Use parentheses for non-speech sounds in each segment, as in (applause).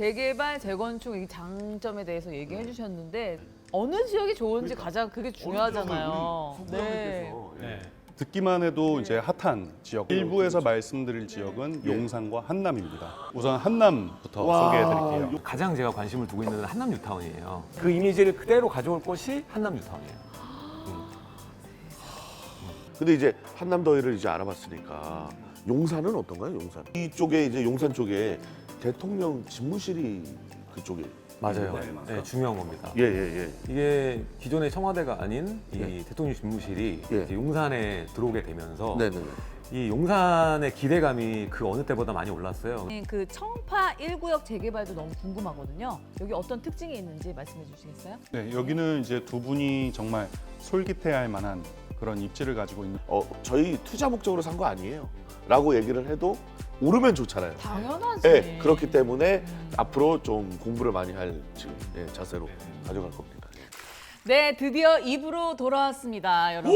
재개발, 재건축 이 장점에 대해서 얘기해 주셨는데 어느 지역이 좋은지 가장 그게 중요하잖아요. 네. 네. 듣기만 해도 이제 핫한 지역. 일부에서 말씀드릴 지역은 용산과 한남입니다. 우선 한남부터 소개해 드릴게요. 가장 제가 관심을 두고 있는 한남 뉴타운이에요. 그 이미지를 그대로 가져올 곳이 한남 뉴타운이에요. 근데 이제 한남더위를 이제 알아봤으니까 용산은 어떤가요? 용산 이쪽에 이제 용산 쪽에 대통령 집무실이 그쪽에 맞아요. 네, 맞아요. 네, 중요한 겁니다. 예 예 예 이게 기존의 청와대가 아닌 이 예. 대통령 집무실이 예. 이제 용산에 들어오게 되면서 네 네 네 이 용산의 기대감이 그 어느 때보다 많이 올랐어요. 그 청파 1구역 재개발도 너무 궁금하거든요. 여기 어떤 특징이 있는지 말씀해 주시겠어요? 네, 여기는 이제 두 분이 정말 솔깃해할 만한 그런 입지를 가지고 있는 어 저희 투자 목적으로 산 거 아니에요 라고 얘기를 해도 오르면 좋잖아요 당연하지. 예 그렇기 때문에 앞으로 좀 공부를 많이 할 지금 예, 자세로 가져갈 겁니다 네, 드디어 입으로 돌아왔습니다, 여러분.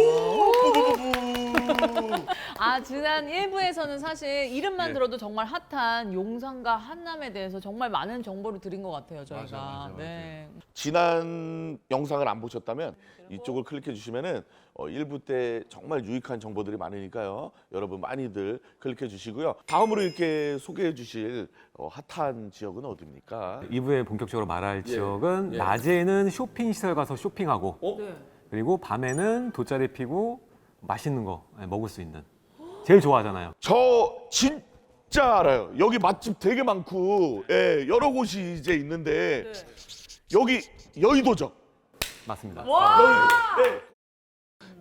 아, 지난 1부에서는 사실 이름만 네. 들어도 정말 핫한 용산과 한남에 대해서 정말 많은 정보를 드린 것 같아요, 저희가. 네. 지난 영상을 안 보셨다면 이쪽을 클릭해 주시면은 어, 1부 때 정말 유익한 정보들이 많으니까요. 여러분 많이들 클릭해 주시고요. 다음으로 이렇게 소개해 주실 어, 핫한 지역은 어디입니까? 2부에 본격적으로 말할 예. 지역은 예. 낮에는 쇼핑 시설 가서 쇼핑하고 네. 그리고 밤에는 돗자리 피고 맛있는 거 예, 먹을 수 있는 제일 좋아하잖아요. 저 진짜 알아요. 여기 맛집 되게 많고 예, 여러 곳이 이제 있는데 여기 여의도죠. 맞습니다. 와!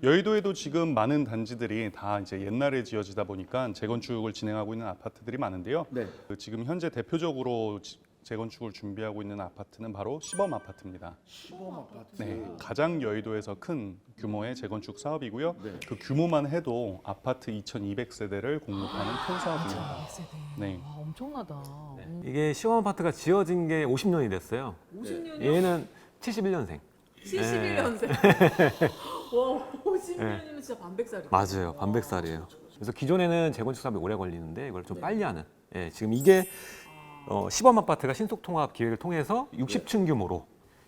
여의도에도 지금 많은 단지들이 다 이제 옛날에 지어지다 보니까 재건축을 진행하고 있는 아파트들이 많은데요. 네. 그 지금 현재 대표적으로 지- 재건축을 준비하고 있는 아파트는 바로 시범 아파트입니다. 시범 아파트. 네, 가장 여의도에서 큰 규모의 재건축 사업이고요. 네. 그 규모만 해도 아파트 2,200세대를 공급하는 큰 사업입니다. 100세대. 네. 와, 엄청나다. 음. 이게 시험 아파트가 지어진 게 50년이 됐어요. 50년이요? 얘는 71년생. 71년생. (laughs) 와, 50년이면 진짜 반백살이다. 맞아요. 반백살이에요. 그래서 기존에는 재건축 사업이 오래 걸리는데 이걸 좀 빨리 하는. 예, 지금 이게 어, 시범 아파트가 신속 통합 기획을 통해서 60층 규모로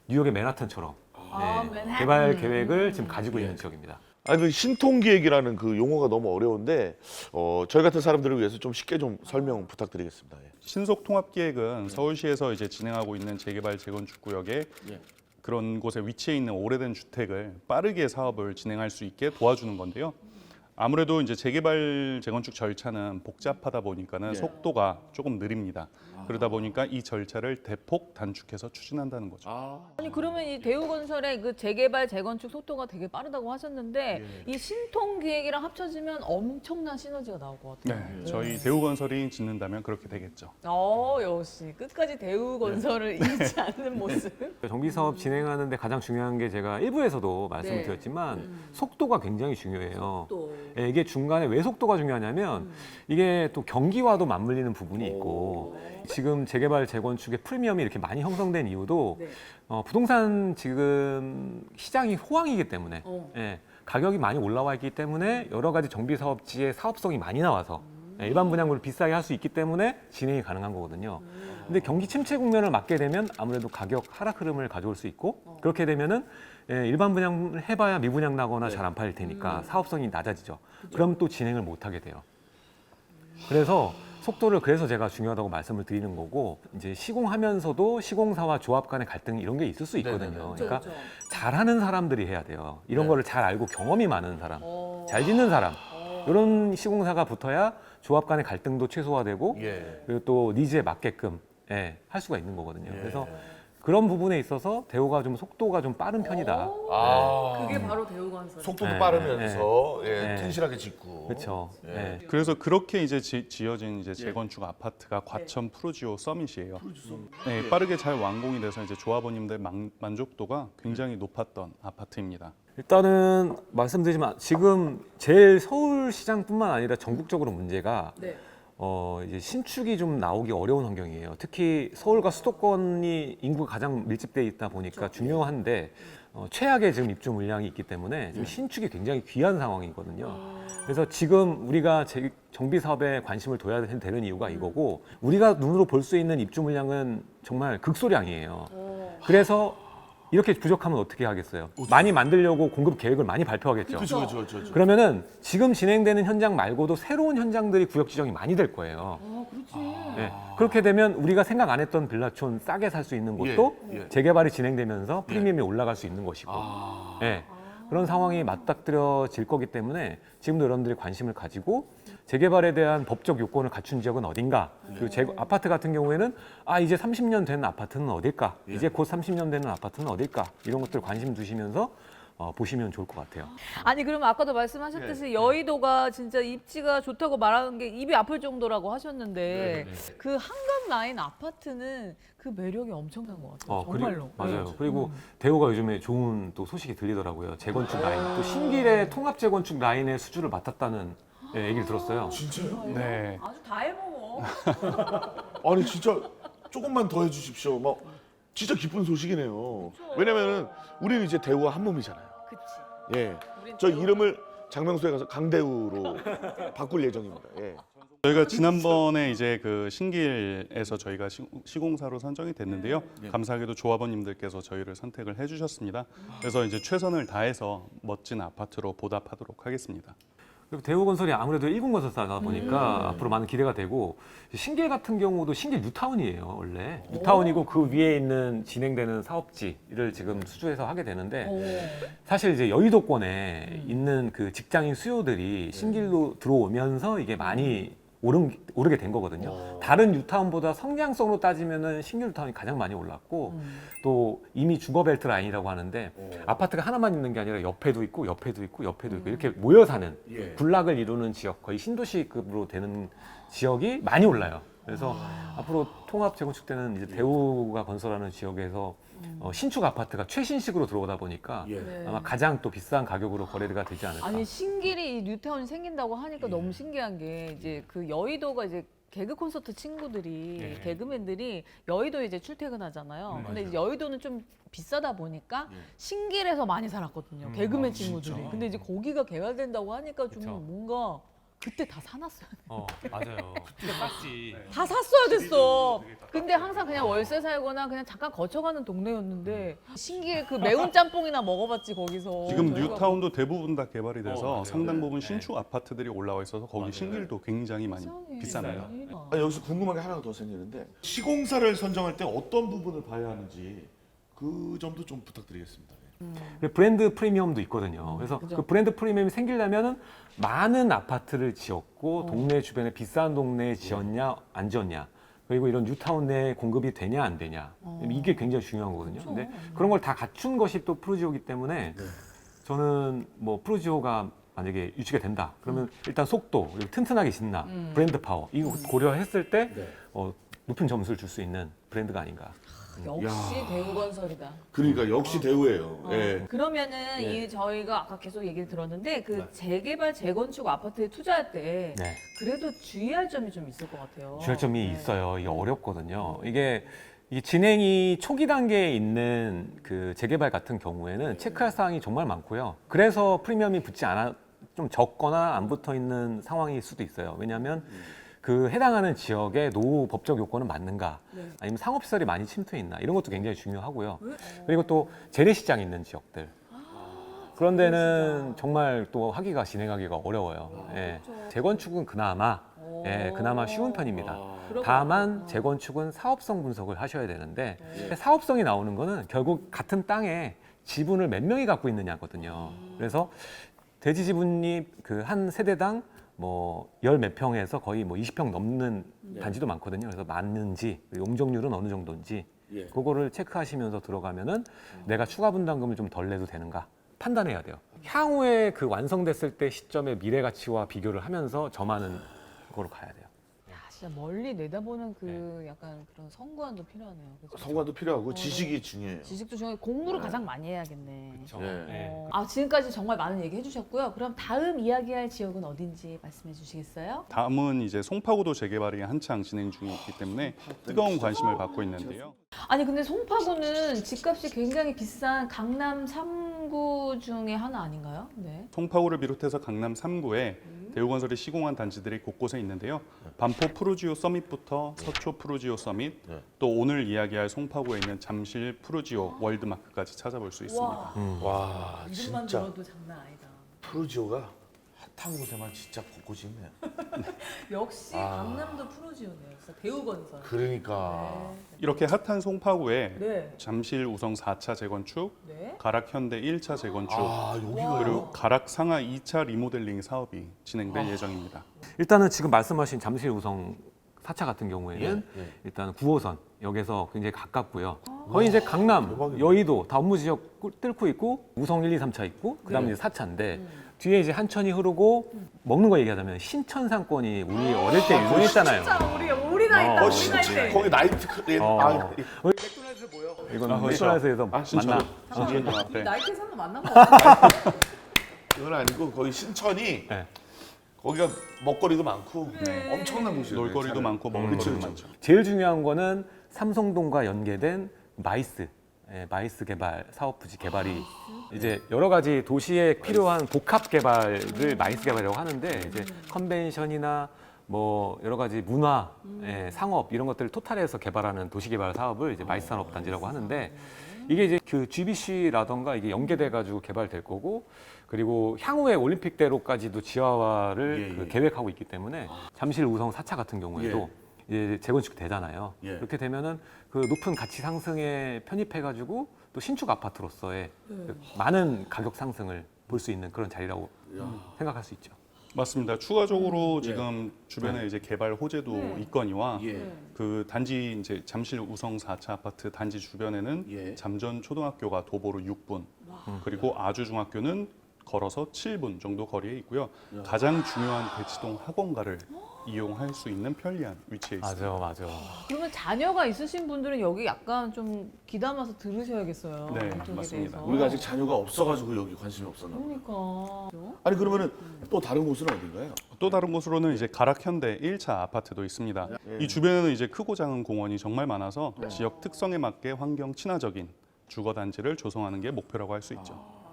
뉴욕의 맨하탄처럼 아, 예, 맨하탄. 개발 계획을 지금 가지고 있는 지역입니다. 아니 그 신통기획이라는 그 용어가 너무 어려운데 어, 저희 같은 사람들을 위해서 좀 쉽게 좀 설명 부탁드리겠습니다. 예. 신속 통합 기획은 서울시에서 이제 진행하고 있는 재개발 재건축 구역에 예. 그런 곳에 위치해 있는 오래된 주택을 빠르게 사업을 진행할 수 있게 도와주는 건데요. 아무래도 이제 재개발 재건축 절차는 복잡하다 보니까는 예. 속도가 조금 느립니다. 그러다 보니까 이 절차를 대폭 단축해서 추진한다는 거죠. 아, 아니 그러면 이 대우건설의 그 재개발 재건축 속도가 되게 빠르다고 하셨는데 이 신통 기획이랑 합쳐지면 엄청난 시너지가 나올 것 같아요. 네, 저희 대우건설이 짓는다면 그렇게 되겠죠. 어 역시 끝까지 대우건설을 잃지 (laughs) 않는 모습. 정비 사업 진행하는데 가장 중요한 게 제가 일부에서도 말씀을 네. 드렸지만 속도가 굉장히 중요해요. 또 예, 이게 중간에 왜 속도가 중요하냐면 이게 또 경기와도 맞물리는 부분이 있고 지금 재개발 재건축의 프리미엄이 이렇게 많이 형성된 이유도 네. 어, 부동산 지금 시장이 호황이기 때문에 어. 예, 가격이 많이 올라와 있기 때문에 여러 가지 정비 사업지의 사업성이 많이 나와서 예, 일반 분양구를 비싸게 할 수 있기 때문에 진행이 가능한 거거든요. 근데 경기 침체 국면을 맞게 되면 아무래도 가격 하락 흐름을 가져올 수 있고 그렇게 되면은 예, 일반 분양을 해봐야 미분양 나거나 잘 안 팔릴 테니까 사업성이 낮아지죠. 그럼 또 진행을 못 하게 돼요. 그래서 속도를 그래서 제가 중요하다고 말씀을 드리는 거고 이제 시공하면서도 시공사와 조합 간의 갈등 이런 게 있을 수 있거든요. 그러니까 잘하는 사람들이 해야 돼요. 이런 네. 거를 잘 알고 경험이 많은 사람, 어. 잘 짓는 사람 이런 시공사가 붙어야 조합 간의 갈등도 최소화되고 예. 그리고 또 니즈에 맞게끔 예, 할 수가 있는 거거든요. 그래서 그런 부분에 있어서 대우가 좀 속도가 좀 빠른 편이다. 아, 그게 바로 대우건설. 속도도 네, 빠르면서 예, 네. 튼실하게 짓고. 그렇죠. 예. 그래서 그렇게 이제 지, 어진 이제 재건축 아파트가 과천 프루지오 서밋이에요. 네, 빠르게 잘 완공이 돼서 이제 조합원님들 만, 만족도가 굉장히 높았던 아파트입니다. 일단은 말씀드리지만 지금 제일 서울시장뿐만 아니라 전국적으로 문제가 네. 어 이제 신축이 좀 나오기 어려운 환경이에요. 특히 서울과 수도권이 인구가 가장 밀집돼 있다 보니까 중요한데 어, 최악의 지금 입주 물량이 있기 때문에 지금 신축이 굉장히 귀한 상황이거든요. 그래서 지금 우리가 제- 정비 사업에 관심을 둬야 되는 이유가 이거고 우리가 눈으로 볼 수 있는 입주 물량은 정말 극소량이에요. 그래서 이렇게 부족하면 어떻게 하겠어요? 많이 만들려고 공급 계획을 많이 발표하겠죠. 그렇죠, 그렇죠, 그렇죠. 그러면은 지금 진행되는 현장 말고도 새로운 현장들이 구역 지정이 많이 될 거예요. 아, 그렇지. 네. 그렇게 되면 우리가 생각 안 했던 빌라촌 싸게 살 수 있는 곳도 예, 예. 재개발이 진행되면서 프리미엄이 올라갈 수 있는 것이고 아, 네. 그런 상황이 맞닥뜨려질 거기 때문에 지금도 여러분들이 관심을 가지고 재개발에 대한 법적 요건을 갖춘 지역은 어딘가 그리고 재, 아파트 같은 경우에는 아 이제 30년 된 아파트는 어딜까? 이제 곧 30년 되는 아파트는 어딜까? 이런 것들 관심 두시면서 어, 보시면 좋을 것 같아요. 아니 그럼 아까도 말씀하셨듯이 여의도가 진짜 입지가 좋다고 말하는 게 입이 아플 정도라고 하셨는데 그 한강 라인 아파트는 그 매력이 엄청난 것 같아요. 어, 그리- 정말로. 맞아요. 네. 그리고 대우가 요즘에 좋은 또 소식이 들리더라고요. 재건축 라인, 또 신길의 통합 재건축 라인의 수주를 맡았다는 예, 얘기를 들었어요. 진짜요? 네. 아주 다 해먹어. (laughs) 아니 진짜 조금만 더 해주십시오. 막 진짜 기쁜 소식이네요. 왜냐면은 우리는 이제 대우와 한 몸이잖아요. 그치. 예, 우린 저 대우. 이름을 장명소에 가서 강대우로 바꿀 예정입니다. 예. 저희가 지난번에 이제 그 신길에서 저희가 시- 시공사로 선정이 됐는데요. 감사하게도 조합원님들께서 저희를 선택을 해주셨습니다. 그래서 이제 최선을 다해서 멋진 아파트로 보답하도록 하겠습니다. 그리고 대우건설이 아무래도 일군건설사다 보니까 앞으로 많은 기대가 되고 신길 같은 경우도 신길 뉴타운이에요 원래. 뉴타운이고 그 위에 있는 진행되는 사업지를 지금 수주해서 하게 되는데 오. 사실 이제 여의도권에 있는 그 직장인 수요들이 신길로 들어오면서 이게 많이 오른, 오르게 된 거거든요. 다른 뉴타운보다 성장성으로 따지면은 신길 뉴타운이 가장 많이 올랐고 음. 또 이미 주거벨트 라인이라고 하는데 아파트가 하나만 있는 게 아니라 옆에도 있고 옆에도 있고 옆에도 있고 이렇게 모여 사는 예. 군락을 이루는 지역 거의 신도시급으로 되는 지역이 많이 올라요. 그래서 앞으로 통합 재건축 때는 이제 대우가 건설하는 지역에서 어, 신축 아파트가 최신식으로 들어오다 보니까 예. 네. 아마 가장 또 비싼 가격으로 거래가 되지 않을까. 아니 신길이 이 뉴타운이 생긴다고 하니까 너무 신기한 게 이제 그 여의도가 이제 개그 콘서트 친구들이 예. 개그맨들이 여의도에 이제 출퇴근하잖아요. 음, 근데 이제 여의도는 좀 비싸다 보니까 예. 신길에서 많이 살았거든요. 음, 개그맨 아, 친구들이. 진짜? 근데 이제 거기가 개발된다고 하니까 좀 그쵸. 뭔가 그때 다 사놨어요. 어 맞아요. (laughs) 그때 쌌지. 다 샀어야 됐어. 근데 항상 그냥 월세 살거나 그냥 잠깐 거쳐가는 동네였는데 신길 그 매운 짬뽕이나 먹어봤지 거기서. 지금 저희가 뉴타운도 대부분 다 개발이 돼서 어, 맞아요. 상당 부분 네. 신축 아파트들이 올라와 있어서 거기 신길도 굉장히 많이 이상해. 비싸요. 아니, 여기서 궁금한 게 하나 더 생기는데 시공사를 선정할 때 어떤 부분을 봐야 하는지 그 점도 좀 부탁드리겠습니다. 그 브랜드 프리미엄도 있거든요. 그래서 그죠. 그 브랜드 프리미엄이 생기려면은 많은 아파트를 지었고 어. 동네 주변에 비싼 동네에 지었냐 안 지었냐 그리고 이런 뉴타운 내에 공급이 되냐 안 되냐 어. 이게 굉장히 중요한 거거든요. 그쵸. 근데 그런 걸 다 갖춘 것이 또 프로지오기 때문에 네. 저는 뭐 프로지오가 만약에 유치가 된다 그러면 일단 속도 그리고 튼튼하게 짓나 음. 브랜드 파워 이거 고려했을 때 네. 어, 높은 점수를 줄 수 있는 브랜드가 아닌가. 역시 야. 대우 건설이다. 그러니까 역시 대우예요. 어. 예. 그러면은 예. 이 저희가 아까 계속 얘기를 들었는데 그 네. 재개발 재건축 아파트에 투자할 때 네. 그래도 주의할 점이 좀 있을 것 같아요. 주할 점이 네. 있어요. 이게 어렵거든요. 이게 이 진행이 초기 단계에 있는 그 재개발 같은 경우에는 체크할 사항이 정말 많고요. 그래서 프리미엄이 붙지 않아 좀 적거나 안 붙어 있는 상황일 수도 있어요. 왜냐하면 그 해당하는 지역의 노후 법적 요건은 맞는가, 네. 아니면 상업시설이 많이 침투해 있나 이런 것도 굉장히 중요하고요. 그리고 또 재래시장 있는 지역들. 그런 데는 정말 또 하기가 진행하기가 어려워요. 예. 재건축은 그나마 예, 그나마 쉬운 편입니다. 아, 다만. 재건축은 사업성 분석을 하셔야 되는데 네. 사업성이 나오는 거는 결국 같은 땅에 지분을 몇 명이 갖고 있느냐거든요. 그래서 대지 지분이 그 한 세대당 뭐 열 몇 평에서 거의 뭐 20평 넘는 단지도 많거든요. 그래서 맞는지 용적률은 어느 정도인지 예. 그거를 체크하시면서 들어가면은 내가 추가 분담금을 좀 덜 내도 되는가 판단해야 돼요. 향후에 그 완성됐을 때 시점의 미래 가치와 비교를 하면서 점하는 거로 가야 돼요. 진짜 멀리 내다보는 그 약간 그런 성관도 필요하네요. 그죠? 성과도 필요하고 어, 지식이 중요해요. 지식도 중요해 공부를 가장 많이 해야겠네. 그렇죠. 네. 네. 어, 아 지금까지 정말 많은 얘기 해주셨고요. 그럼 다음 이야기할 지역은 어딘지 말씀해 주시겠어요? 다음은 이제 송파구도 재개발이 한창 진행 중에 있기 때문에 뜨거운 관심을 받고 있는데요. 아니 근데 송파구는 집값이 굉장히 비싼 강남 3구 중에 하나 아닌가요? 네. 송파구를 비롯해서 강남 3구에 대우건설이 시공한 단지들이 곳곳에 있는데요. 반포 푸르지오 서밋부터 서초 푸르지오 서밋, 네. 또 오늘 이야기할 송파구에 있는 잠실 푸르지오 월드마크까지 찾아볼 수 있습니다. 와 와 이름만 진짜 들어도 장난 아니다. 프로지오가 핫한 곳에만 진짜 곳곳이 있네. (laughs) 역시 아. 강남도 프로지오네요. 진짜 대우건설. 그러니까 이렇게 핫한 송파구에 네. 잠실 우성 4차 재건축, 네. 가락 현대 1차 재건축, 아 여기가. 그리고 가락 상하 2차 리모델링 사업이 진행될 예정입니다. 일단은 지금 말씀하신 잠실 우성 4차 같은 경우에는 예, 예. 일단 9호선 역에서 굉장히 가깝고요. 거의 이제 강남, 대박이네. 여의도 다 업무 지역 꿀- 뚫고 있고 우성 1, 2, 3차 있고 그다음에 네. 이제 4차인데 뒤에 이제 한천이 흐르고 먹는 거 얘기하자면 신천상권이 우리 어릴 때 유명했잖아요. 진짜 우리 우리 나이 어. 딱 어, 우리 신, 나이 신, 때. 거기 나이트 클 어. 아, 맥도날드 보여? 이건 아, 그렇죠. 맥도날드에서 아. 만나. 우리 앞에 나이트 산거 맞나 봐. 이건 아니고 거기 신천이 네. 거기가 먹거리도 많고 네. 엄청난 곳이에요. 놀거리도. 많고 먹는 그치. 많죠. 제일 중요한 거는 삼성동과 연계된 마이스. 예, 마이스 개발 사업 부지 개발이 이제 여러 가지 도시에 필요한 복합 개발을 마이스 개발이라고 하는데 이제 컨벤션이나 뭐 여러 가지 문화, 예, 상업 이런 것들을 토탈해서 개발하는 도시 개발 사업을 이제 마이스 산업 단지라고 하는데 이게 이제 그 GBC라던가 이게 연계돼 가지고 개발될 거고 그리고 향후에 올림픽대로까지도 지하화를 예, 그 예. 계획하고 있기 때문에 잠실 우성 4차 같은 경우에도 이제 재건축 되잖아요. 예. 그렇게 되면은 그 높은 가치 상승에 편입해가지고 또 신축 아파트로서의 그 많은 가격 상승을 볼 수 있는 그런 자리라고 생각할 수 있죠. 맞습니다. 추가적으로 예. 지금 주변에 이제 개발 호재도 네. 있거니와 예. 그 단지 이제 잠실 우성 4차 아파트 단지 주변에는 예. 잠전 초등학교가 도보로 6분 그리고 아주 중학교는 걸어서 7분 정도 거리에 있고요. 가장 중요한 대치동 학원가를 이용할 수 있는 편리한 위치에 있습니다. 맞아, 맞아. 그러면 자녀가 있으신 분들은 여기 약간 좀 귀담아서 들으셔야겠어요. 네, 이쪽에 맞습니다. 대해서. 우리가 아직 자녀가 없어가지고 여기 관심이 없었나 봐. 그러니까. 아니 그러면은 또 다른 곳은 어딘가요? 또 다른 곳으로는 이제 가락현대 1차 아파트도 있습니다. 예. 이 주변에는 이제 크고 작은 공원이 정말 많아서 지역 특성에 맞게 환경 친화적인 주거 단지를 조성하는 게 목표라고 할 수 있죠.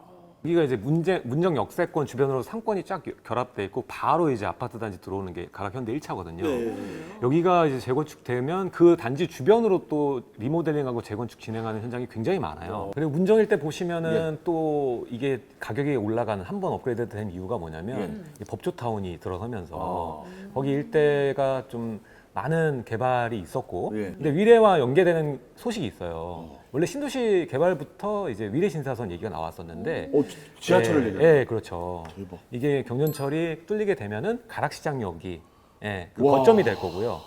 여기가 이제 문제, 문정 역세권 주변으로 상권이 쫙 결합돼 있고 바로 이제 아파트 단지 들어오는 게 가락현대 1차거든요. 네. 여기가 이제 재건축되면 그 단지 주변으로 또 리모델링하고 재건축 진행하는 현장이 굉장히 많아요. 그리고 문정일 때 보시면은 또 이게 가격이 올라가는 한 번 업그레이드 된 이유가 뭐냐면 이 법조타운이 들어서면서 거기 일대가 좀 많은 개발이 있었고 예. 근데 위례와 연계되는 소식이 있어요. 원래 신도시 개발부터 이제 위례 신사선 얘기가 나왔었는데 어 지- 지하철을 예, 얘기해. 예, 그렇죠. 대박. 이게 경전철이 뚫리게 되면은 가락시장역이 예, 그 와. 거점이 될 거고요.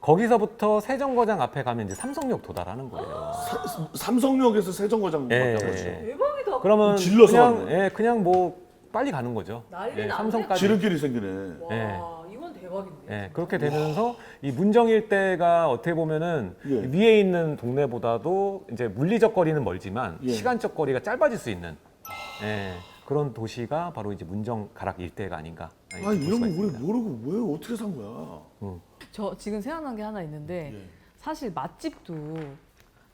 거기서부터 세정거장 앞에 가면 이제 삼성역 도달하는 거예요. 사- 삼성역에서 세정거장 예, 만난 거죠. 예. 대박이다. 그러면 질러서 그냥. 예, 그냥 뭐 빨리 가는 거죠. 난리 예. 삼성까지. 지름길이 생기네. 와, 예. 이건 대박인데. 예, 그렇게 되면서 이 문정 일대가 어떻게 보면은 예. 위에 있는 동네보다도 이제 물리적 거리는 멀지만 예. 시간적 거리가 짧아질 수 있는 예, 그런 도시가 바로 이제 문정 가락 일대가 아닌가. 아니 볼 이런 수가 거 우리 있습니다. 모르고 왜 어떻게 산 거야? 저 지금 생각난 게 하나 있는데 예. 사실 맛집도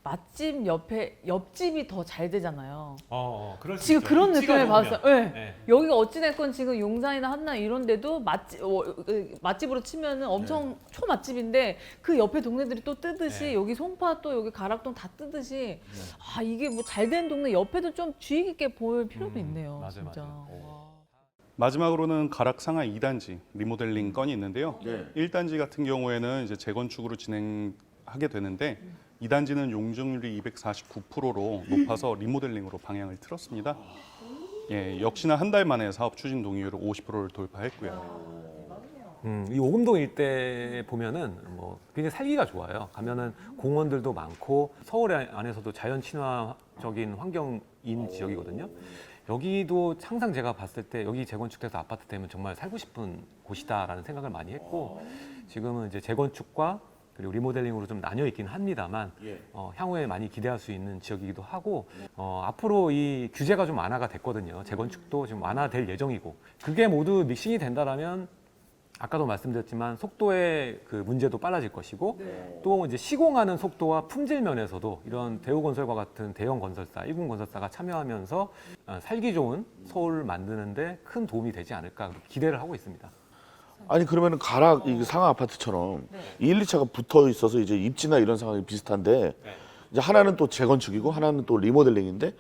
맛집 옆에 옆집이 더 잘 되잖아요. 어, 어, 그럴 수 지금 있죠. 그런 입지가 느낌을 좋으면. 받았어요. 네. 네. 여기가 어찌됐건 지금 용산이나 한남 이런 데도 맛집, 어, 그 맛집으로 치면은 엄청 초 맛집인데 그 옆에 동네들이 또 뜨듯이 네. 여기 송파 또 여기 가락동 다 뜨듯이 아 이게 뭐 잘 된 동네 옆에도 좀 주의 깊게 볼 필요도 음, 있네요. 맞아요, 진짜. 맞아요. 네. 와. 마지막으로는 가락 상하 2단지 리모델링 건이 있는데요. 네. 1단지 같은 경우에는 이제 재건축으로 진행하게 되는데 2단지는 용적률이 249%로 높아서 리모델링으로 방향을 틀었습니다. 예, 역시나 한 달 만에 사업 추진 동의율을 50%를 돌파했고요. 음, 이 오금동 일대 보면은 뭐 굉장히 살기가 좋아요. 가면은 공원들도 많고 서울 안에서도 자연 친화적인 환경인 지역이거든요. 여기도 항상 제가 봤을 때 여기 재건축돼서 아파트 되면 정말 살고 싶은 곳이다라는 생각을 많이 했고 지금은 이제 재건축과 그리고 리모델링으로 좀 나뉘어 있긴 합니다만 예. 어, 향후에 많이 기대할 수 있는 지역이기도 하고 어, 앞으로 이 규제가 좀 완화가 됐거든요. 재건축도 지금 완화될 예정이고 그게 모두 믹싱이 된다라면 아까도 말씀드렸지만 속도의 그 문제도 빨라질 것이고 또 이제 시공하는 속도와 품질 면에서도 이런 대우건설과 같은 대형 건설사, 일군 건설사가 참여하면서 어, 살기 좋은 서울을 만드는데 큰 도움이 되지 않을까 기대를 하고 있습니다. 아니 그러면은 가락 이 상하 아파트처럼 이 1, 2차가 붙어 있어서 이제 입지나 이런 상황이 비슷한데 이제 하나는 또 재건축이고 하나는 또 리모델링인데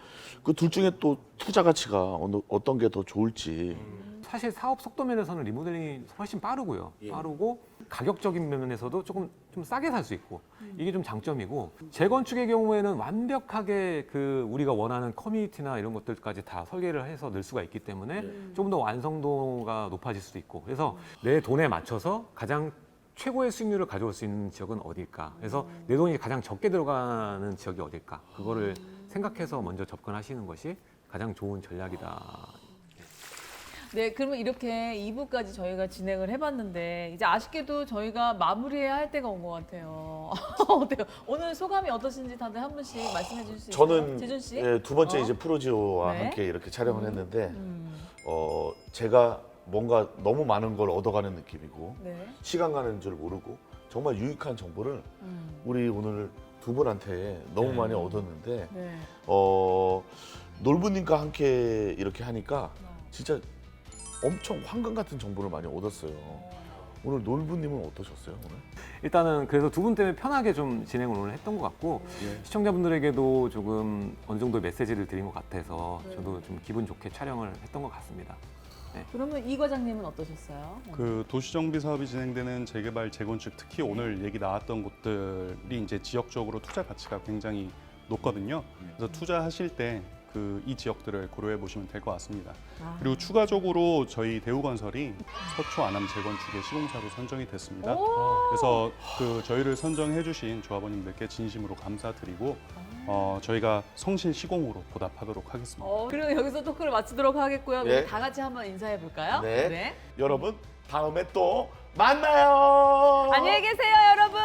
그 둘 중에 또 투자 가치가 어느, 어떤 게 더 좋을지. 사실 사업 속도 면에서는 리모델링이 훨씬 빠르고요. 빠르고 가격적인 면에서도 조금 좀 싸게 살 수 있고 이게 좀 장점이고 재건축의 경우에는 완벽하게 그 우리가 원하는 커뮤니티나 이런 것들까지 다 설계를 해서 넣을 수가 있기 때문에 좀더 완성도가 높아질 수도 있고 그래서 내 돈에 맞춰서 가장 최고의 수익률을 가져올 수 있는 지역은 어딜까? 그래서 내 돈이 가장 적게 들어가는 지역이 어딜까? 그거를 생각해서 먼저 접근하시는 것이 가장 좋은 전략이다. 네, 그러면 이렇게 2부까지 저희가 진행을 해봤는데 이제 아쉽게도 저희가 마무리해야 할 때가 온 것 같아요. (laughs) 어때요? 오늘 소감이 어떠신지 다들 한 분씩 말씀해 주실 수 있어요? 저는 재준 씨? 예, 두 번째 어? 이제 프로지오와 네. 함께 이렇게 촬영을 했는데 음, 어 제가 뭔가 너무 많은 걸 얻어가는 느낌이고 네. 시간 가는 줄 모르고 정말 유익한 정보를 음, 우리 오늘 두 분한테 너무 네. 많이 얻었는데 네. 어 놀부님과 함께 이렇게 하니까 네. 진짜 엄청 황금 같은 정보를 많이 얻었어요. 오늘 놀부님은 어떠셨어요 오늘? 일단은 그래서 두 분 때문에 편하게 좀 진행을 오늘 했던 것 같고 시청자분들에게도 조금 어느 정도 메시지를 드린 것 같아서 저도 좀 기분 좋게 촬영을 했던 것 같습니다. 그러면 이 과장님은 어떠셨어요? 그 도시정비 사업이 진행되는 재개발, 재건축 특히 오늘 얘기 나왔던 곳들이 이제 지역적으로 투자 가치가 굉장히 높거든요. 그래서 투자하실 때 그 이 지역들을 고려해 보시면 될 것 같습니다. 아. 그리고 추가적으로 저희 대우건설이 서초 안암 재건축의 시공사로 선정이 됐습니다. 오! 그래서 그 저희를 선정해 주신 조합원님들께 진심으로 감사드리고 어, 저희가 성실 시공으로 보답하도록 하겠습니다. 어, 그리고 여기서 토크를 마치도록 하겠고요. 네. 우리 다 같이 한번 인사해 볼까요? 네. 여러분 다음에 또 만나요. 안녕히 계세요, 여러분.